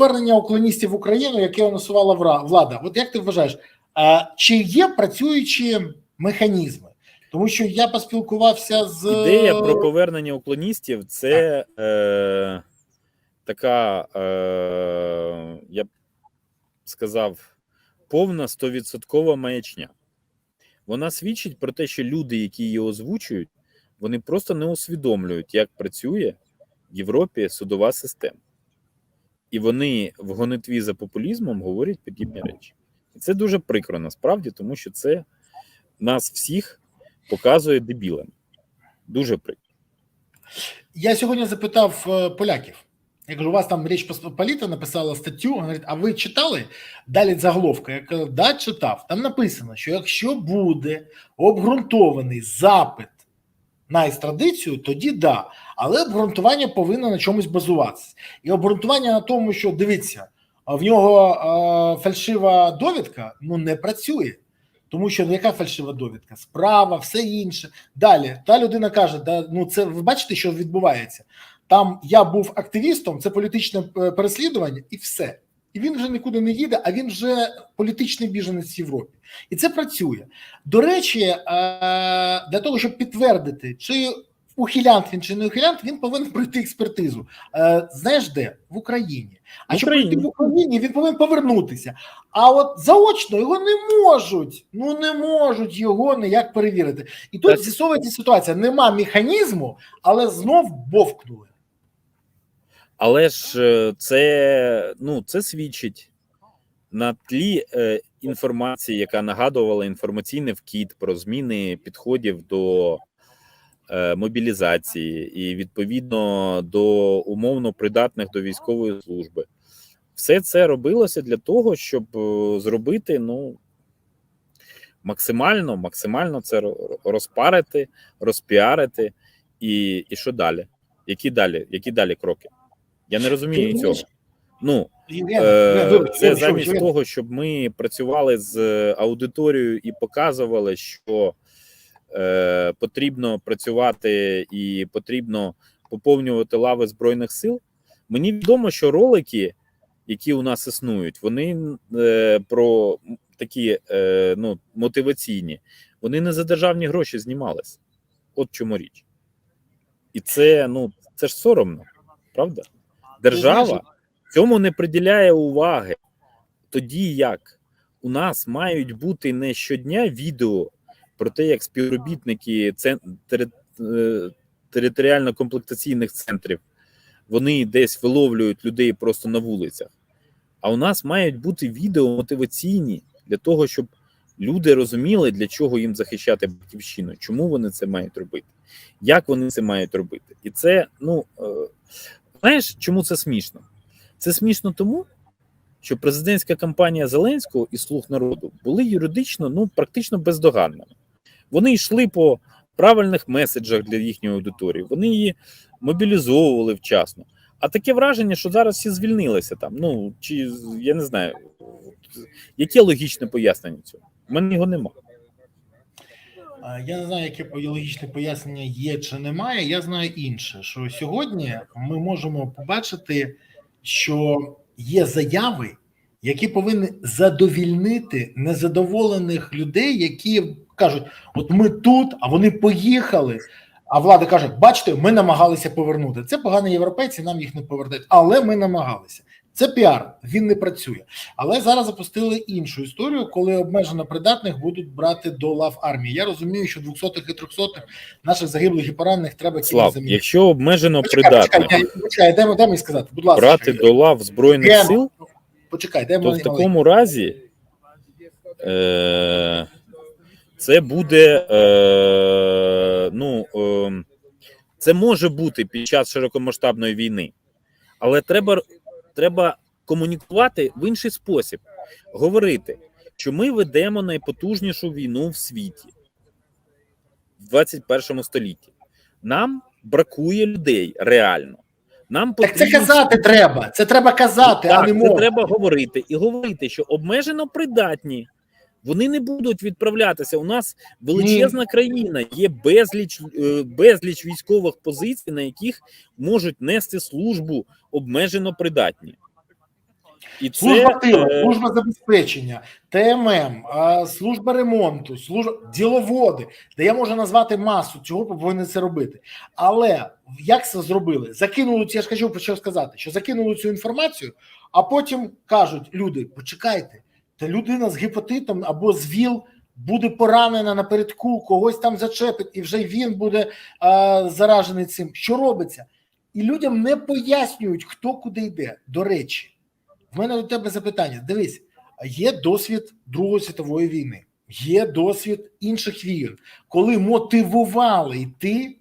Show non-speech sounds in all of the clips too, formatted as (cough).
повернення уклоністів в Україну, яке анонсувала влада. От як ти вважаєш, а, чи є працюючі механізми? Тому що я поспілкувався з Ідея про повернення уклоністів це е, така, е, я б сказав, повна стовідсоткова маячня. Вона свідчить про те, що люди, які її озвучують, вони просто не усвідомлюють, як працює в Європі судова система. І вони в гонитві за популізмом говорять подібні речі. І це дуже прикро насправді, тому що це нас всіх показує дебілами. Дуже прикро. Я сьогодні запитав е, поляків. Я кажу, у вас там Річ Посполіта написала статтю. Говорить, а ви читали? Далі заголовка. Я кажу, да, читав. Там написано, що якщо буде обґрунтований запит на екстрадицію, тоді да. Але обґрунтування повинно на чомусь базуватися. І обґрунтування на тому, що дивіться, в нього е, фальшива довідка, ну не працює. Тому що ну, яка фальшива довідка? Справа, все інше. Далі та людина каже: да, ну це ви бачите, що відбувається. Там я був активістом, це політичне е, переслідування, і все. І він вже нікуди не їде, а він вже політичний біженець в Європі. І це працює. До речі, е, для того, щоб підтвердити, чи ухилянт він чи не ухилянт, він повинен пройти експертизу. Е, Знаєш де? В Україні. А щоб пройти в Україні, він повинен повернутися. А от заочно його не можуть. Ну не можуть його ніяк перевірити. І тут з'ясовується ситуація: нема механізму, але знов бовкнули. Але ж е, це, ну, це свідчить на тлі е, інформації, яка нагадувала інформаційний вкіт про зміни підходів до е, мобілізації і відповідно до умовно придатних до військової служби. Все це робилося для того, щоб е, зробити ну, максимально, максимально це розпарити, розпіарити. І, і що далі? Які далі? Які далі кроки? Я не розумію цього. Ну, Е, Це замість того, щоб ми працювали з е, аудиторією і показували, що е, потрібно працювати і потрібно поповнювати лави збройних сил. Мені відомо, що ролики, які у нас існують, вони е, про такі е, ну, мотиваційні, вони не за державні гроші знімались. От чому річ. І це ну це ж соромно, правда? Держава цьому не приділяє уваги. Тоді як у нас мають бути не щодня відео про те, як співробітники е, територіально-комплектаційних центрів вони десь виловлюють людей просто на вулицях. А у нас мають бути відео мотиваційні для того, щоб люди розуміли, для чого їм захищати батьківщину, чому вони це мають робити, як вони це мають робити. І це, ну е, знаєш, чому це смішно? Це смішно тому, що президентська кампанія Зеленського і Слуг народу були юридично ну практично бездоганними. Вони йшли по правильних меседжах для їхньої аудиторії, вони її мобілізовували вчасно. А таке враження, що зараз всі звільнилися там. Ну чи я не знаю, яке логічне пояснення цього? У мене його немає. А, Я не знаю, яке логічне пояснення є чи немає. Я знаю інше, що сьогодні ми можемо побачити, що є заяви, які повинні задовільнити незадоволених людей, які кажуть: от ми тут, а вони поїхали. А влада каже: бачите, ми намагалися повернути. Це погані європейці, нам їх не повертають, але ми намагалися. Це піар, він не працює. Але зараз запустили іншу історію, коли обмежено придатних будуть брати до лав армії. Я розумію, що 200-х і 300-х наших загиблих і поранених треба Слав, замінити. якщо обмежено Почекай, придатних почекай, дай- почекай, дай, дай мені сказати, будь ласка. брати до лав збройних Євген, сил, Почекай, дай то в такому разі е, це буде е, ну, е, це може бути під час широкомасштабної війни, але треба, треба комунікувати в інший спосіб, говорити, що ми ведемо найпотужнішу війну в світі в 21 столітті. Нам бракує людей реально. Нам Так це казати треба. Це треба казати, а не не це треба говорити і говорити, що обмежено придатні. Вони не будуть відправлятися. У нас величезна країна, є безліч е, безліч військових позицій, на яких можуть нести службу обмежено придатні. І це Служба тилу, е, служба забезпечення, ТММ, служба ремонту, служба діловоди, де я можу назвати масу цього, повинні це робити. Але як це зробили? Закинули я ж кажу, почав сказати, що закинули цю інформацію, а потім кажуть люди: почекайте, та людина з гепатитом або з ВІЛ буде поранена напередку, когось там зачепить, і вже він буде а, заражений цим. Що робиться? І людям не пояснюють, хто куди йде. До речі. В мене до тебе запитання. Дивись, є досвід Другої світової війни, є досвід інших війн, коли мотивували йти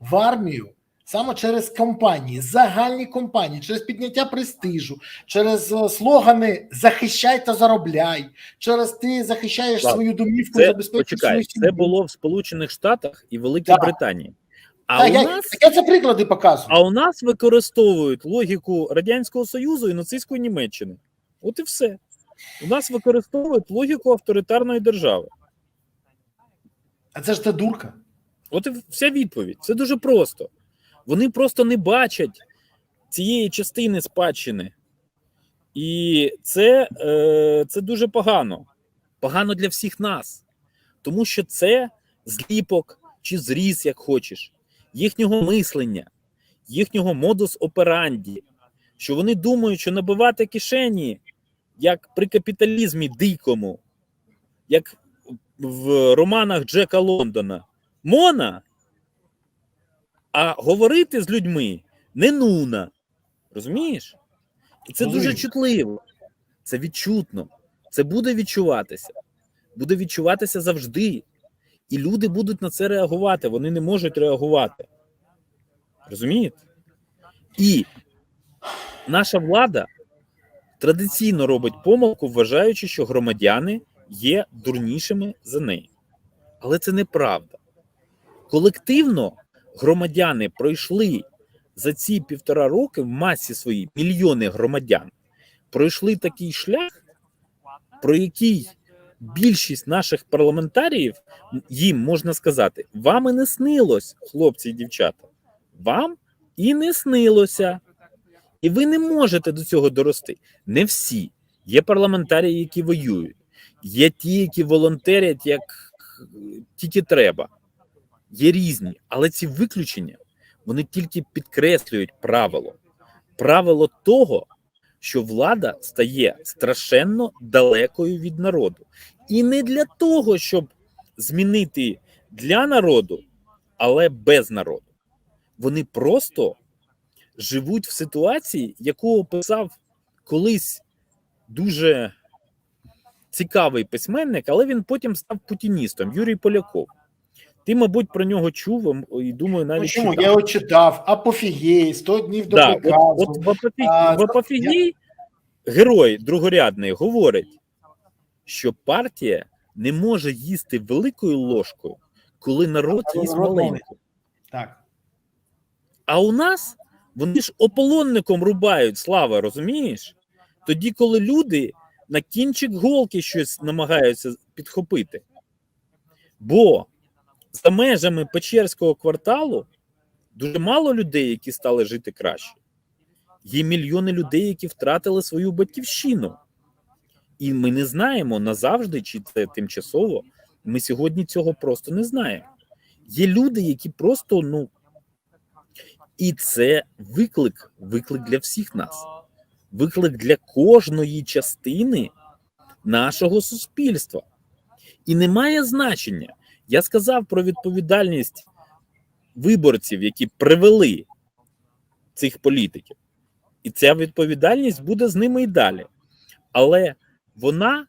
в армію саме через кампанії, загальні кампанії, через підняття престижу, через е, слогани Захищай та заробляй, через ти захищаєш Так, свою домівку, забезпечуєш це було в Сполучених Штатах і Великій Так. Британії. А Та у я, нас я це приклади показую. А у нас використовують логіку Радянського Союзу і нацистської Німеччини. От і все. У нас використовують логіку авторитарної держави. А це ж та дурка. От і вся відповідь. Це дуже просто. Вони просто не бачать цієї частини спадщини. І це, е, це дуже погано. Погано для всіх нас. Тому що це зліпок чи зріз, як хочеш, їхнього мислення, їхнього модус операнді, що вони думають, що набивати кишені, як при капіталізмі дикому, як в романах Джека Лондона, Мона, а говорити з людьми не нуна. Розумієш? І це дуже чутливо. Це відчутно. Це буде відчуватися. Буде відчуватися завжди. І люди будуть на це реагувати. Вони не можуть реагувати. Розумієте? І наша влада традиційно робить помилку, вважаючи, що громадяни є дурнішими за неї. Але це неправда. Колективно громадяни пройшли за ці півтора роки в масі свої мільйони громадян пройшли такий шлях, про який більшість наших парламентаріїв їм можна сказати: вам і не снилось, хлопці і дівчата. Вам і не снилося. І ви не можете до цього дорости. Не всі. Є парламентарії, які воюють, є ті, які волонтерять як тільки треба. Є різні, але ці виключення вони тільки підкреслюють правило. Правило того, що влада стає страшенно далекою від народу. І не для того, щоб змінити для народу, але без народу. Вони просто живуть в ситуації, яку описав колись дуже цікавий письменник, але він потім став путіністом Юрій Поляков. Ти, мабуть, про нього чув ем, і думаю, навіть Ну, чому? читав. Я його читав, апофігей, 100 днів до Да, от, приказу. от в Апофі... А, в Апофігій герой другорядний говорить, що партія не може їсти великою ложкою, коли народ їсть народ маленькою. Так. А у нас вони ж ополонником рубають, слава, розумієш? Тоді, коли люди на кінчик голки щось намагаються підхопити. Бо за межами Печерського кварталу дуже мало людей, які стали жити краще. Є мільйони людей, які втратили свою батьківщину. І ми не знаємо назавжди, чи це тимчасово. Ми сьогодні цього просто не знаємо. Є люди, які просто ну. І це виклик, виклик для всіх нас, виклик для кожної частини нашого суспільства. І немає значення. Я сказав про відповідальність виборців, які привели цих політиків. І ця відповідальність буде з ними і далі. Але вона,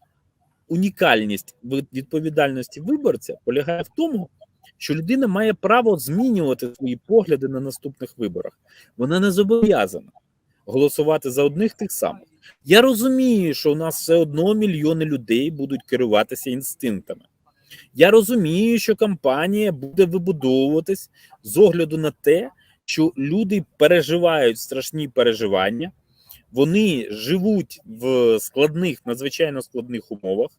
унікальність відповідальності виборця полягає в тому, що людина має право змінювати свої погляди на наступних виборах. Вона не зобов'язана голосувати за одних тих самих. Я розумію, що у нас все одно мільйони людей будуть керуватися інстинктами. Я розумію, що кампанія буде вибудовуватись з огляду на те, що люди переживають страшні переживання, вони живуть в складних, надзвичайно складних умовах,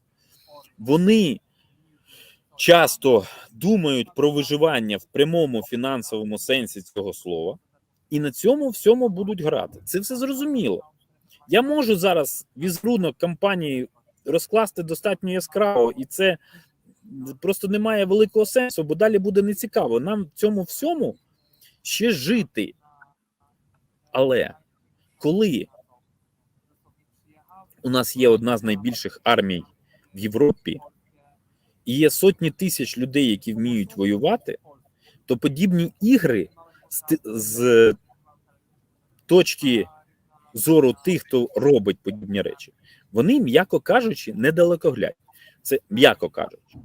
вони часто думають про виживання в прямому фінансовому сенсі цього слова, і на цьому всьому будуть грати. Це все зрозуміло. Я можу зараз візерунок кампанії розкласти достатньо яскраво, і це просто не має великого сенсу, бо далі буде нецікаво. Нам в цьому всьому ще жити. Але коли у нас є одна з найбільших армій в Європі, і є сотні тисяч людей, які вміють воювати, то подібні ігри з, з точки зору тих, хто робить подібні речі, вони, м'яко кажучи, недалекоглядні. Це м'яко кажучи.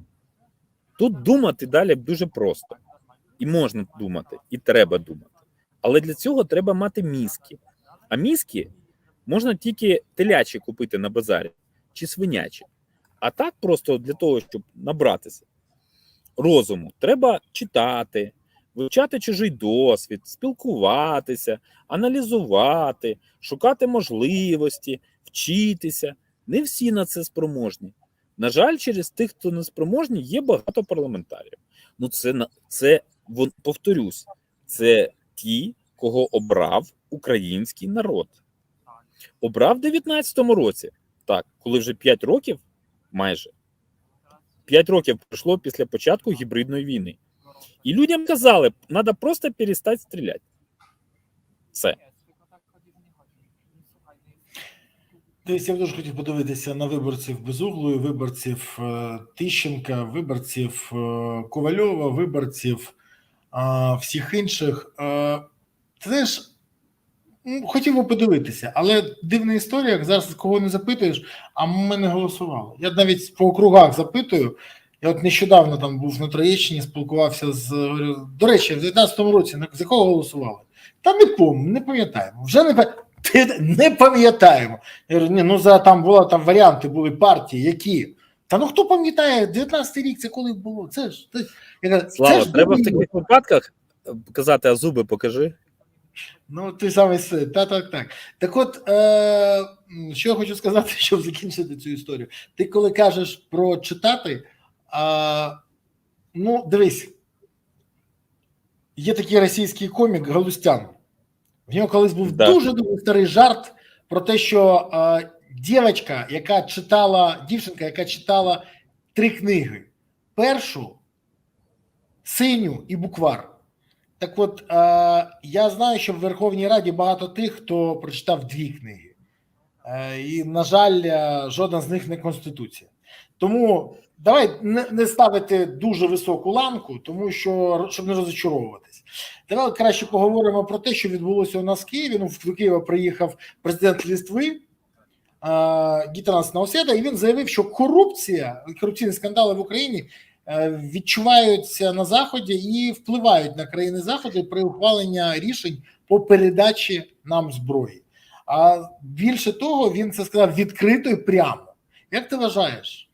Тут думати далі дуже просто. І можна думати, і треба думати. Але для цього треба мати мізки. А мізки можна тільки телячі купити на базарі чи свинячі. А так просто для того, щоб набратися розуму, треба читати, вивчати чужий досвід, спілкуватися, аналізувати, шукати можливості, вчитися. Не всі на це спроможні. На жаль, через тих, хто не спроможні, є багато парламентарів. Ну, це на це повторюсь, це ті, кого обрав український народ. Обрав в 19-му році, так, коли вже 5 років, майже 5 років пройшло після початку гібридної війни. І людям казали, треба просто перестати стріляти. Все. Дивись, я дуже хотів подивитися на виборців Безуглої, виборців е, Тищенка, виборців е, Ковальова, виборців всіх інших. Е, знаєш, ну, хотів би подивитися, але дивна історія, як зараз кого не запитуєш, а ми не голосували. Я навіть по округах запитую. Я от нещодавно там був на Троєщині, спілкувався з до речі, в 19-му році за кого голосували? Та не помню, не пам'ятаємо. Вже не. Не пам'ятаємо. Я говорю, ні, ну за там була там варіанти, були партії, які. Та ну хто пам'ятає, 19-й рік це коли було? Це ж це, я Слава, це ж треба в таких випадках казати, а зуби покажи. Ну, ти саме все. Так, так, так. Так от, е, що я хочу сказати, (laughs) щоб закінчити цю історію. Ти коли кажеш про читати, е, ну, дивись, є такий російський комік Галустян. В нього колись був Да. дуже дуже старий жарт про те, що е, дівчинка, яка читала, дівчинка, яка читала три книги: першу, синю і буквар. Так от, е, я знаю, що в Верховній Раді багато тих, хто прочитав дві книги. Е, і, на жаль, е, жодна з них не Конституція. Тому давай не, не ставити дуже високу ланку, тому що щоб не розочаровуватись. Давай краще поговоримо про те, що відбулося у нас в Києві. Ну, в Києва приїхав президент Лістви е, Гітанас Науседа, і він заявив, що корупція, корупційні скандали в Україні е, відчуваються на заході і впливають на країни заходу при ухваленні рішень по передачі нам зброї. А більше того, він це сказав відкрито і прямо. Як ти вважаєш?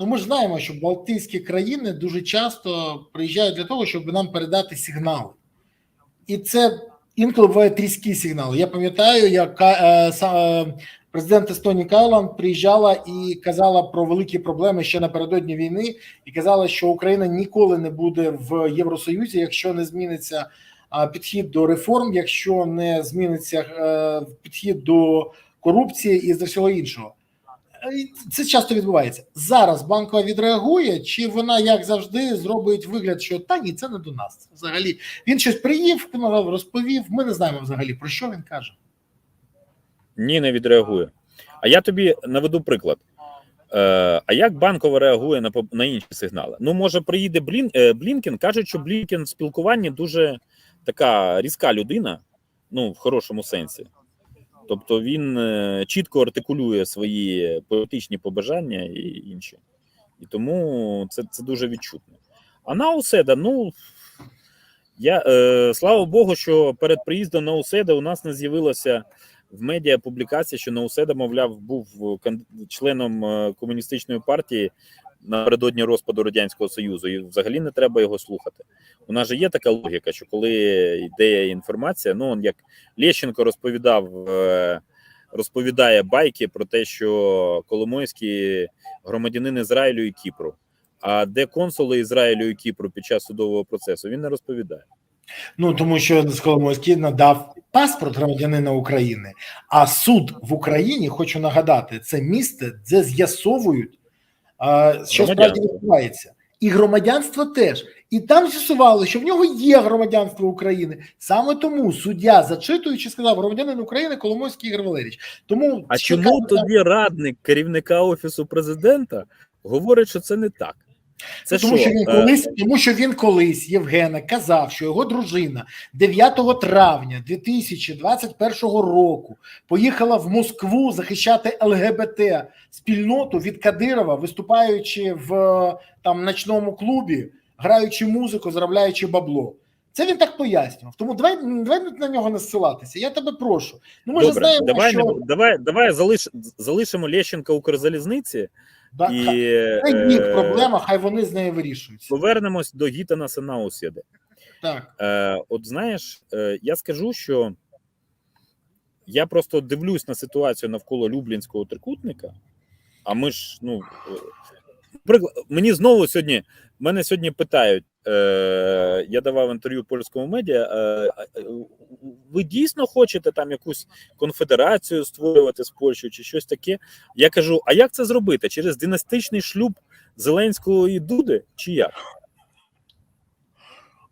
Ну, ми ж знаємо, що Балтійські країни дуже часто приїжджають для того, щоб нам передати сигнали. І це інколи бувають різкі сигнали. Я пам'ятаю, як е, са- е, президент Естонії Кайланд приїжджала і казала про великі проблеми ще напередодні війни, і казала, що Україна ніколи не буде в Євросоюзі, якщо не зміниться підхід до реформ, якщо не зміниться е, підхід до корупції і до всього іншого. Це часто відбувається. Зараз банкова відреагує, чи вона, як завжди, зробить вигляд, що та ні, це не до нас. Взагалі він щось приїв, розповів. Ми не знаємо взагалі про що він каже. Ні, не відреагує. А я тобі наведу приклад. Е, а як банкова реагує на, на інші сигнали? Ну, може, приїде Блін, е, Блінкен, кажуть, що Блінкен в спілкуванні дуже така різка людина, ну, в хорошому сенсі. Тобто він е, чітко артикулює свої політичні побажання і інші. І тому це, це дуже відчутно. А Науседа, ну я е, слава Богу, що перед приїздом Науседа у нас не з'явилося в медіа публікація, що Науседа, мовляв, був членом е, комуністичної партії напередодні розпаду радянського союзу, і взагалі не треба його слухати. У нас же є така логіка, що коли йде інформація, ну як Лещенко розповідав, е, розповідає байки про те, що Коломойський громадянин Ізраїлю і Кіпру. А де консули Ізраїлю і Кіпру під час судового процесу, він не розповідає. Ну тому що Коломойський надав паспорт громадянина України, а суд в Україні, хочу нагадати, це місце, де з'ясовують, що справді відбувається, і громадянство теж. І там з'ясували, що в нього є громадянство України. Саме тому суддя, зачитуючи, сказав громадянин України Коломойський Ігор Валерійович. Тому А чому тоді радник керівника офісу президента говорить, що це не так? Це тому, що, що він е, колись, тому що він колись Євгена казав, що його дружина 9 травня 2021 року поїхала в Москву захищати ЛГБТ спільноту від Кадирова, виступаючи в е, там ночному клубі, граючи музику, заробляючи бабло. Це він так пояснював. Тому давай, давай на нього не ссилатися. Я тебе прошу. Ну ми ж знаємо, давай, що давай, давай залиш, залишимо Лещенка Укрзалізниці да, і хай в них е, проблема, хай вони з нею вирішують. повернемось до Гітана Сенаусєди. Так. Е, от знаєш, е, я скажу, що я просто дивлюсь на ситуацію навколо Люблінського трикутника, а ми ж, ну, е, мені знову сьогодні, мене сьогодні питають, е, я давав інтерв'ю польському медіа, е, е, ви дійсно хочете там якусь конфедерацію створювати з Польщею чи щось таке? Я кажу, а як це зробити? Через династичний шлюб Зеленського і Дуди, чи як?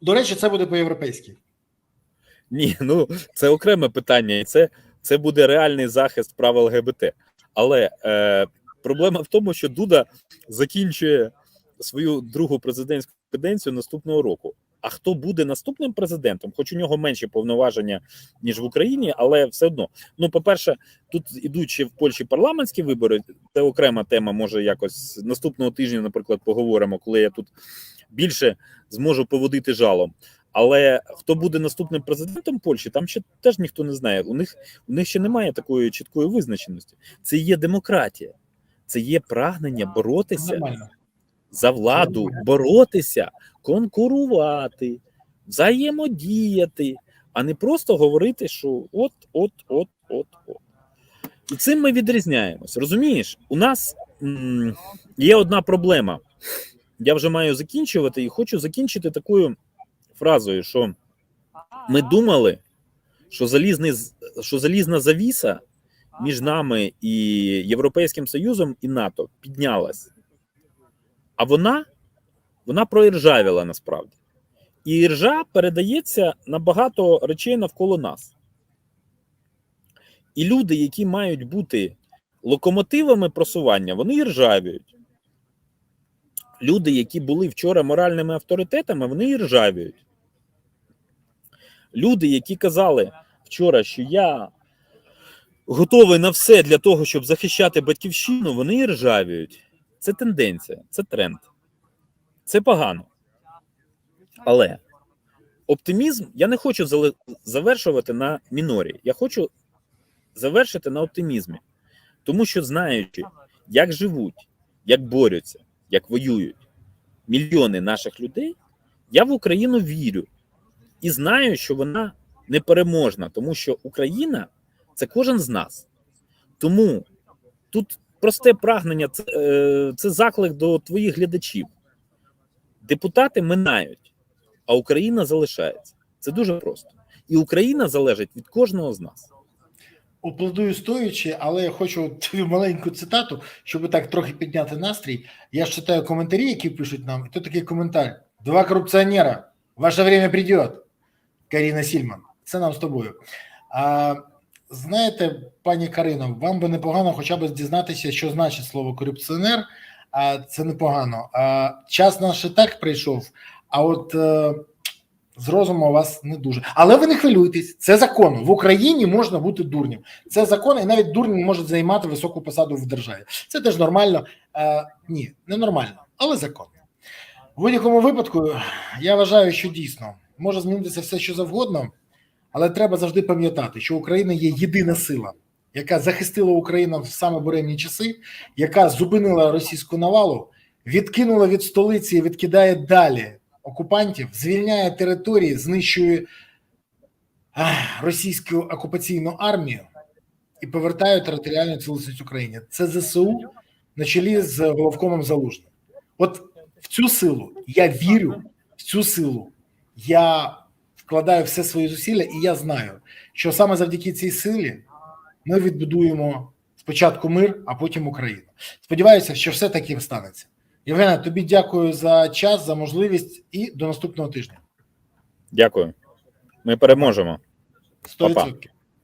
До речі, це буде по-європейськи. Ні, ну це окреме питання, і це, це буде реальний захист прав ЛГБТ. Але е, проблема в тому, що Дуда закінчує свою другу президентську каденцію наступного року. А хто буде наступним президентом? Хоч у нього менші повноваження ніж в Україні, але все одно. Ну, по-перше, тут ідучи в Польщі парламентські вибори, це окрема тема. Може, якось наступного тижня, наприклад, поговоримо, коли я тут більше зможу поводити жалом. Але хто буде наступним президентом Польщі, там ще теж ніхто не знає. У них у них ще немає такої чіткої визначеності. Це є демократія, це є прагнення боротися Нормально. За владу, боротися, конкурувати, взаємодіяти, а не просто говорити, що от, от, от, от, от. І цим ми відрізняємось. Розумієш, у нас м, є одна проблема. Я вже маю закінчувати і хочу закінчити такою фразою, що ми думали, що залізний що залізна завіса між нами і Європейським Союзом і НАТО піднялась. А вона, вона проіржавіла насправді. І іржа передається на багато речей навколо нас. І люди, які мають бути локомотивами просування, вони іржавіють. Люди, які були вчора моральними авторитетами, вони іржавіють. Люди, які казали вчора, що я готовий на все для того, щоб захищати батьківщину, вони іржавіють. Це тенденція, це тренд. Це погано. Але оптимізм я не хочу завершувати на мінорі. Я хочу завершити на оптимізмі. Тому що, знаючи, як живуть, як борються, як воюють мільйони наших людей, я в Україну вірю і знаю, що вона непереможна, тому що Україна це кожен з нас. Тому тут просте прагнення, це, е, це заклик до твоїх глядачів. Депутати минають, а Україна залишається. Це дуже просто. І Україна залежить від кожного з нас. Аплодую стоячи, але я хочу твою маленьку цитату, щоб так трохи підняти настрій. Я ж читаю коментарі, які пишуть нам, і тут такий коментар: два корупціонера, ваше время прийде. Каріна Сільман. Це нам з тобою. А, знаєте, пані Карино, вам би непогано хоча б дізнатися, що значить слово корупціонер. А це непогано. А, час наш і так прийшов, а от е, з розуму у вас не дуже. Але ви не хвилюйтесь, це закон. В Україні можна бути дурнем. Це закон, і навіть дурні можуть займати високу посаду в державі. Це теж нормально. Е, ні, не нормально, але закон. В будь-якому випадку я вважаю, що дійсно може змінитися все, що завгодно, але треба завжди пам'ятати, що Україна є єдина сила, яка захистила Україну в саме буремні часи, яка зупинила російську навалу, відкинула від столиці, і відкидає далі окупантів, звільняє території, знищує російську окупаційну армію і повертає територіальну цілісність України. Це ЗСУ на чолі з головкомом Залужним. От в цю силу я вірю, в цю силу я вкладає все свої зусилля, і я знаю, що саме завдяки цій силі ми відбудуємо спочатку мир, а потім Україну. Сподіваюся, що все таки станеться. Євгена, тобі дякую за час, за можливість і до наступного тижня. Дякую. Ми переможемо. 100%. Па-па.